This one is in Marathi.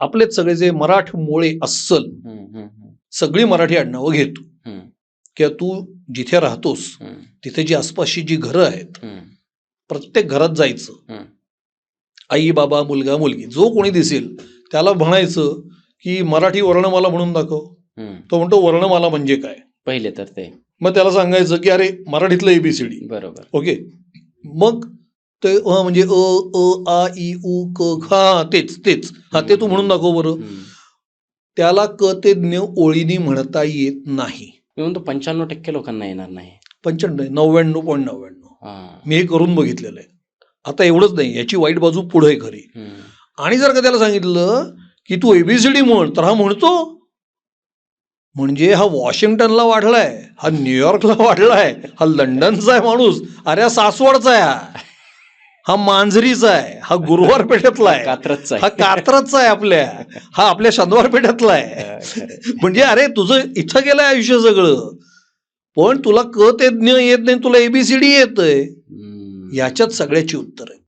आपलेच सगळे जे मराठमोळे अस्सल हम्म, हम्म, हम्म, सगळी मराठी आडनावं घेतो. किंवा तू जिथे राहतोस तिथे जी आसपासची जी घरं आहेत प्रत्येक घरात जायचं. आई बाबा मुलगा मुलगी जो कोणी दिसेल त्याला म्हणायचं की मराठी वर्णमाला म्हणून दाखव. तो म्हणतो वर्णमाला म्हणजे काय? पहिले तर ते. मग त्याला सांगायचं की अरे मराठीतलं एबीसीडी बरोबर. ओके? मग ते अ म्हणजे अ अ आ इ उ क ख हा तेच तेच. हा ते तू म्हणून दाखव बरं. त्याला क ते ज्ञ ओळीनी म्हणता येत नाही. मी म्हणतो पंच्याण्णव टक्के लोकांना येणार नाही. पंच्याण्णव नव्याण्णव पॉईंट नव्याण्णव. मी हे करून बघितलेलं आहे. आता एवढंच नाही याची वाईट बाजू पुढे आहे खरी. आणि जर का त्याला सांगितलं की तू एबीसीडी म्हण तर हा म्हणतो. म्हणजे हा वॉशिंग्टनला वाढलाय हा न्यूयॉर्कला वाढलाय हा लंडनचा आहे माणूस. अरे हा सासवडचा आहे हा. हा मांजरीचा आहे हा गुरुवार पेठेतला आहे कात्रजचा हा आहे. कात्रजचा आहे आपल्या हा आपल्या शनिवार पेठेतला आहे. म्हणजे अरे तुझं इथं गेलंय आयुष्य सगळं पण तुला क ते ज्ञ येत नाही तुला एबीसीडी येतंय हम्म. याच्यात सगळ्याची उत्तर आहेत